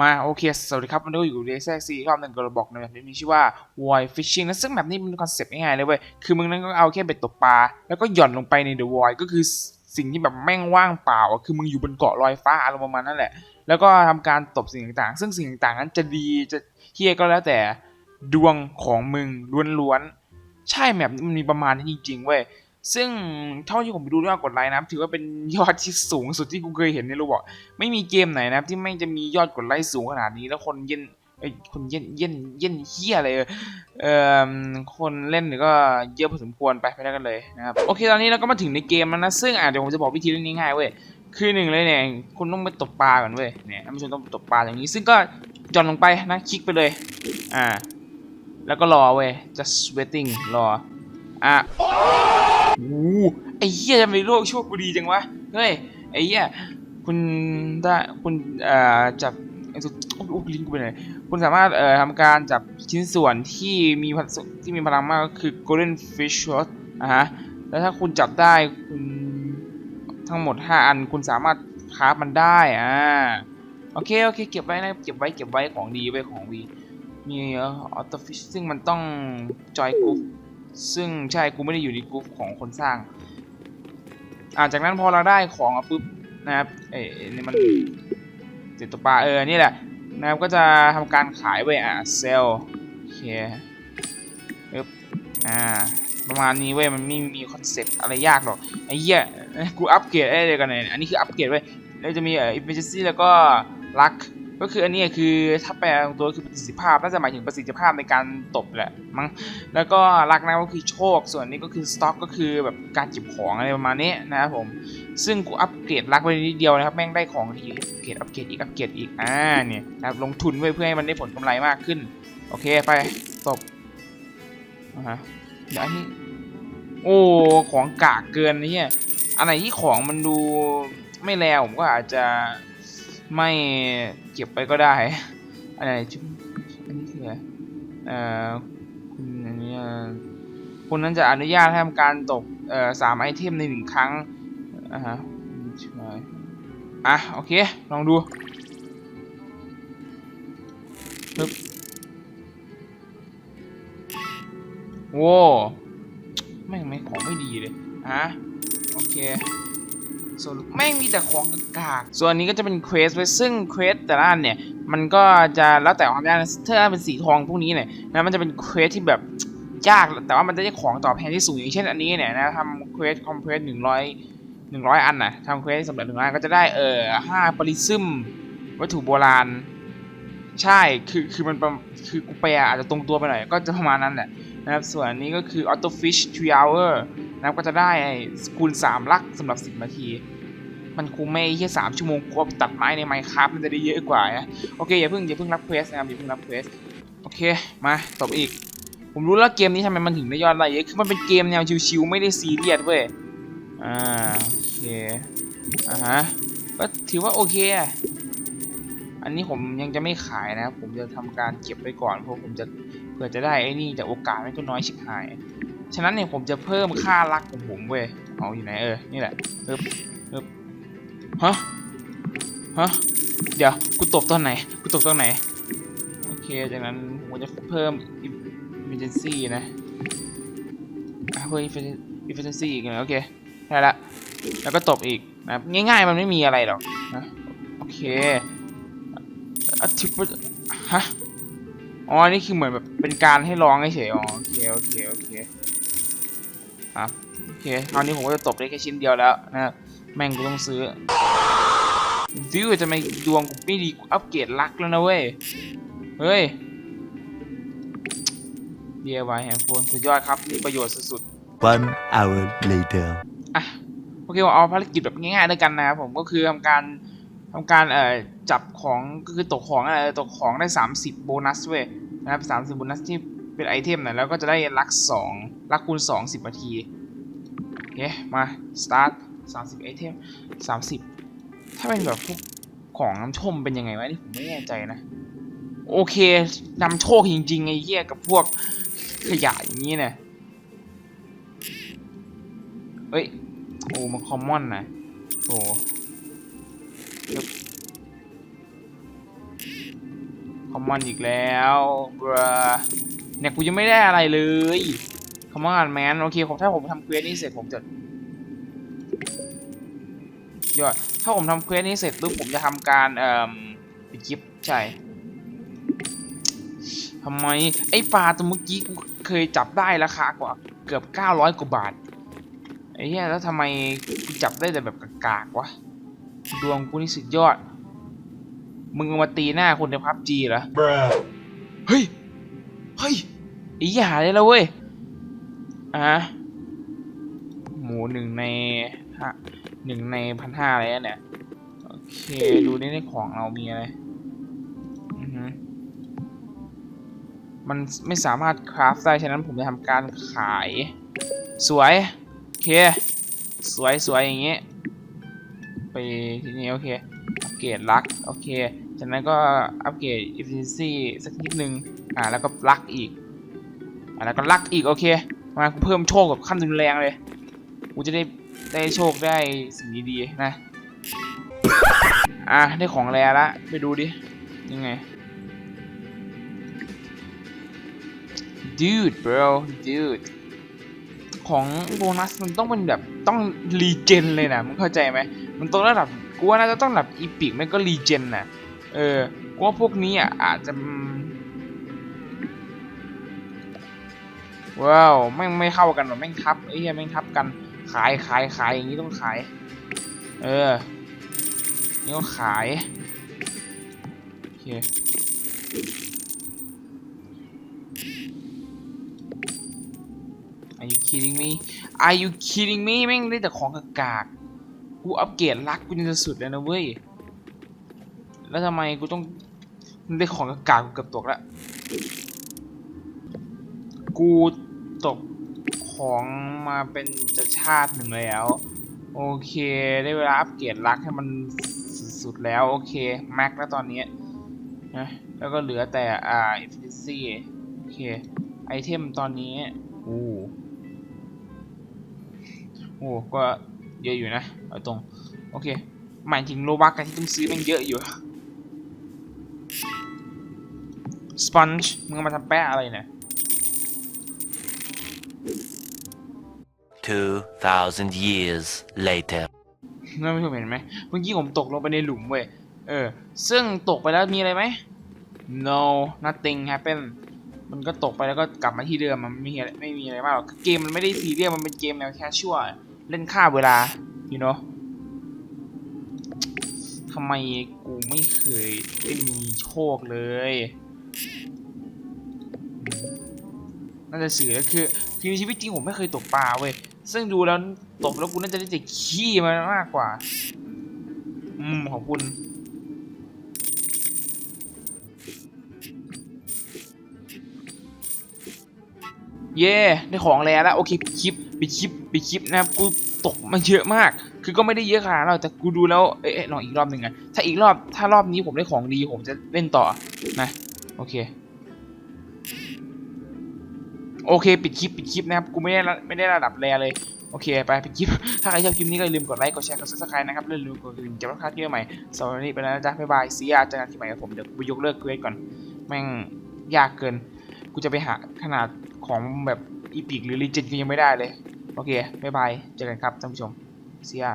มาโอเค สวัสดีครับวันนี้ก็อยู่ในแซกซีรอบหนึ่งกระบอกในแบบนี้มีชื่อว่า void fishing นะซึ่งแบบนี้มันคอนเซปต์ง่ายๆเลยเว้ย คือมึงนั้นก็เอาแค่เบ็ดตกปลา แล้วก็หย่อนลงไปใน the void ก็คือสิ่งที่แบบแม่งว่างเปล่าอะคือมึงอยู่บนเกาะลอยฟ้าอารประมาณนั่นแหละ แล้วก็ทำการตบสิ่งต่างๆ ซึ่งสิ่งต่างๆนั้นจะดีจะเฮี้ยก็แล้วแต่ดวงของมึงล้วนๆ ใช่แบบนี้มันมีประมาณนี้จริงๆเว้ย ซึ่งเท่าที่ผมไปดูยอดกดไลค์นะครับถือว่าเป็นยอดที่สูงสุดที่กูเคยเห็นในโลบอกไม่มีเกมไหนนะครับที่แม่งจะมียอดกดไลค์สูงขนาดนี้แล้วคนเย็นไอ้คนเย็นเย็นเย็นเฮียอะไรเออเอ่อคนเล่นเนี่ยก็เยอะพอสมควรไปไปแล้วกันเลยนะครับโอเคตอนนี้เราก็มาถึงในเกมแล้วนะซึ่งอะเดี๋ยวผมจะบอกวิธีเล่นง่ายๆเว้ยคือหนึ่งเลยเนี่ยคุณต้องไปตกปลาก่อนเว้ยเนี่ยท่านผู้ชมต้องตกปลาอย่างนี้ ซึ่งก็หย่อนลงไปนะคลิกไปเลยอ่าแล้วก็รอเว้ย just waiting รออะ อ้ไอ้เหี้ยทำไมโลกโชคกูดีจังวะ เฮ้ย ไอ้เหี้ยคุณได้คุณเอ่อจับไอ้สุดโอ้โหลิงก์กูไปไหนคุณสามารถเอ่อทำการจับชิ้นส่วนที่มีพลที่มีพลังมากก็คือ golden fish shot อะฮะ แล้วถ้าคุณจับได้คุณทั้งหมด 5 อันคุณสามารถคราฟมันได้อ่าโอเคโอเคเก็บไว้นะเก็บไว้เก็บไว้ของดีไว้ของวีมีออโต้ฟิชซึ่งมันต้องจอยกรุ๊ป ซึ่งใช่กูไม่ได้อยู่ในกลุ่มของคนสร้างอ่าจากนั้นพอเราได้ของอะปุ๊บนะครับเอ้ยนี่มันติดตัวปลาเออนี่แหละนะครับก็จะทำการขายไว้อะเซลโอเคปึ๊บอ่าประมาณนี้เว้ยมันไม่มีคอนเซปต์อะไรยากหรอกไอ้เหี้ยกูอัปเกรดได้เลยกันเนี่ยอันนี้คืออัปเกรดเว้ยแล้วจะมีเอ่อ efficiency แล้วก็ลัก ก็คืออันนี้คือถ้าแปลตรงตัวคือประสิทธิภาพน่าจะหมายถึงประสิทธิภาพในการตบแหละมั้งแล้วก็ลักนะก็คือโชค ส่วนนี้ก็คือสต็อกก็คือแบบการเก็บของอะไรประมาณนี้นะครับผมซึ่งกูอัปเกรดลักไปนิดเดียวนะครับแม่งได้ของดีอัปเกรดอัปเกรดอีกอัปเกรดอีกอ่าเนี่ยนะครับลงทุนไว้เพื่อให้มันได้ผลกำไรมากขึ้น โอเคไปตบอ่าฮะเดี๋ยวอันนี้โอ้ของกากเกินเนี่ยอันไหนที่ของมันดูไม่แลผมก็อาจจะ ไม่เก็บไปก็ได้อันไหนชุดอันนี้คืออะไรเอ่อคุณอันนี้คุณนั้นจะอนุญาตให้ทำการตกเอ่อสามไอเทมในหนึ่งครั้งอ่าฮะใช่อะโอเค ลองดูปึ๊บโว้แม่งไม่ของไม่ดีเลยอะโอเค ส่วนแม่งมีแต่ของกากส่วนนี้ก็จะเป็นเควสไว้ซึ่งเควสแต่ละอันเนี่ย มันก็จะแล้วแต่ความยากนะถ้าเป็นสีทองพวกนี้เนี่ยนะมันจะเป็นเควสที่แบบยากแต่ว่ามันจะได้ของตอบแทนที่สูงอย่างเช่นอันนี้เนี่ยนะทำเควสคอมเพลสหนึ่งร้อยหนึ่งร้อยอันนะทำเควสสำเร็จหนึ่งร้อยก็จะได้เออห้าปริซึมวัตถุโบราณ ใช่คือคือมันคือกูแปลอาจจะตรงตัวไปหน่อย ก็จะประมาณนั้นแหละนะครับส่วนนี้ก็คือ auto fish 3 hour นะครับก็จะได้ไอ้คูณ 3 ลักสำหรับ 10 นาที มันคุ้มไม่แค่3ชั่วโมงกูเอาไปตัดไม้ใน Minecraft มันจะได้เยอะกว่านะโอเคอย่าเพิ่งอย่าเพิ่งรับเควสนะครับอย่าเพิ่งรับเควสโอเคมาตบอีก ผมรู้แล้วเกมนี้ทำไมมันถึงได้ยอดไลค์เยอะคือมันเป็นเกมแนวชิวๆไม่ได้ซีเรียสเว้ยอ่าโอเคอ่าฮะก็ถือว่าโอเคอันนี้ผมยังจะไม่ขายนะครับผมจะทำการเก็บไว้ก่อนเพราะผมจะเพื่อจะได้ไอ้นี่แต่โอกาสมันก็น้อยชิบหาย ฉะนั้นเนี่ยผมจะเพิ่มค่ารักของผมเว้ยเอาอยู่ไหนเออ นี่แหละเอิบเอิบฮะ ฮะ เดี๋ยว กูตบตอนไหน กูตบตอนไหน โอเค จากนั้นผมจะเพิ่ม efficiency นะอะเพิ่ม efficiency อีกนะโอเค ได้ละ แล้วก็ตบอีกนะง่ายๆ มันไม่มีอะไรหรอกนะโอเคอาทิตย์ฮะ อ๋อ นี่คือเหมือนแบบเป็นการให้ร้องเฉยอ๋อ โอเค โอเค โอเค ครับโอเคคราวนี้ผมก็จะตบได้แค่ชิ้นเดียวแล้วนะครับแม่งกูต้องซื้อดิวจะไม่ดวงกูไม่ดีกูอัปเกรดลักแล้วนะเว้ย เฮ้ย DIY handphone สุดยอดครับมีประโยชน์สุด One hour later. ๆอะโอเคผมเอาภารกิจแบบง่ายๆด้วยกันนะครับผมก็คือทำการทำการเอ่อจับของก็คือตกของอะไรตกของได้ 30 โบนัสเว้ยนะครับ30 โบนัสที่ เป็นไอเทมนะแล้วก็จะได้ลัก2ลักคูณ2 10นาทีโอเคมา start 30ไอเทม30ถ้าเป็นแบบพวกของน้ำชมเป็นยังไงวะนี่ผมไม่แน่ใจนะ โอเคนำโชคจริงๆไอ้เหี้ยกับพวกขยะอย่างนี้เนี่ยเฮ้ย โอ้มันคอมมอนนะโอ้คอมมอนอีกแล้วบรา เนี่ยกูยังไม่ได้อะไรเลยคอมมอนแมนโอเคผมถ้าผมทำเควสนี้เสร็จผมจะยอดถ้าผมทำเควสนี้เสร็จปุ๊บผมจะทำการเอ่อปิดคลิปใช่ทำไมไอ้ปลาตัวเมื่อกี้กูเคยจับได้ราคากว่าเกือบ 900 กว่าบาทไอ้เหี้ยแล้วทำไมกูจับได้แต่แบบกากๆวะดวงกูนี่สุดยอด มึงเอามาตีหน้าคนในพับจีเหรอ Bruh. เฮ้ย เฮ้ยอีหยาได้แล้วเว้ย อะ หมูหนึ่งในห้าหนึ่งในพันห้าอะไรเนี่ย โอเค ดูนี่ในของเรามีอะไร อือฮึมันไม่สามารถคราฟได้ ฉะนั้นผมจะทำการขาย สวย โอเค สวยสวยอย่างเงี้ย ไปทีนี้โอเค อัปเกรดลัก โอเค จากนั้นก็อัปเกรด efficiency สักนิดนึง อ่าแล้วก็ลักอีกอ่าแล้วก็ลักอีกโอเคมากูเพิ่มโชคกับขั้นรุนแรงเลยกูจะได้ได้โชคได้สิ่งดีๆนะอะได้ของแรละไปดูดิยังไง dude bro dude ของโบนัสมันต้องเป็นแบบต้องรีเจนเลยนะมึงเข้าใจไหมมันต้องระดับกูว่าน่าจะต้องระดับอีพิกไม่ก็รีเจนนะเออกูว่าพวกนี้อะอาจจะ ว้าวแม่งไม่เข้ากันหรอแม่งทับไอ้เหี้ยแม่งทับกันขายขายขายอย่างนี้ต้องขาย เออนี่ก็ขายโอเค Are you kidding me Are you kidding me แม่งได้แต่ของกากกูอัปเกรดรักกูจะสุดแล้วนะเว้ย แล้วทำไมกูต้องได้ของกากกูเกือบตกแล้ว กู ตกของมาเป็นจะชาติหนึ่งแล้ว โอเค ได้เวลาอัปเกรดรักให้มันสุดๆแล้ว โอเค แม็กแล้วตอนนี้นะแล้วก็เหลือแต่อ่า efficiency โอเค ไอเทมตอนนี้โอ้โอ้ก็เยอะอยู่นะเอาตรง โอเค หมายถึงโลบักกันที่ต้องซื้อมันเยอะอยู่สปอนจ์มึงมาทำแป้อะไรเนี่ย 2,000 years later. นั่นไม่ถูกเห็นไหมเมื่อกี้ผมตกลงไปในหลุมเว้ย เออ ซึ่งตกไปแล้วมีอะไรไหม no nothing happen มันก็ตกไปแล้วก็กลับมาที่เดิมมันไม่มีอะไรไม่มีอะไรมากหรอกเกมมันไม่ได้ซีเรียสมันเป็นเกมแนวแคชชัวเล่นฆ่าเวลา you know ทำไมกูไม่เคยได้มีโชคเลยน่าจะสื่อแล้วคือคือในชีวิตจริงผมไม่เคยตกปลาเว้ย ซึ่งดูแล้วตกแล้วกูน่าจะได้แต่ขี้มันมากกว่า อืม ขอบคุณเย่ได้ของแล้วแล้วโอเคปิดคลิปปิดคลิปปิดคลิปนะครับกูตกมาเยอะมาก คือก็ไม่ได้เยอะขนาดนั้นหรอกแต่กูดูแล้วเอ๊ะลองอีกรอบหนึ่งอะถ้าอีกรอบถ้ารอบนี้ผมได้ของดีผมจะเล่นต่อนะโอเค โอเค ปิดคลิปปิดคลิปนะครับกูไม่ได้ไม่ได้ระดับแรเลยโอเคไปปิดคลิป ถ้าใครชอบคลิปนี้ก็อย่าลืมกดไลค์กดแชร์กดซับสไครต์นะครับอย่ลืมกดกระดิ่งจะรับค่าที่ใหม่สำหรับวันนี้ไปแล้วนะจ๊ะบ๊ายบายซีอาเจอกันที่ใหม่กับผมเดี๋ยวกูไปยกเลิกเควสก่อนแม่งยากเกิน กูจะไปหาขนาดของแบบอีพิกหรือลีเจนกูยังไม่ได้เลย โอเคบ๊ายบายเจอกันครับท่านผู้ชมซีอา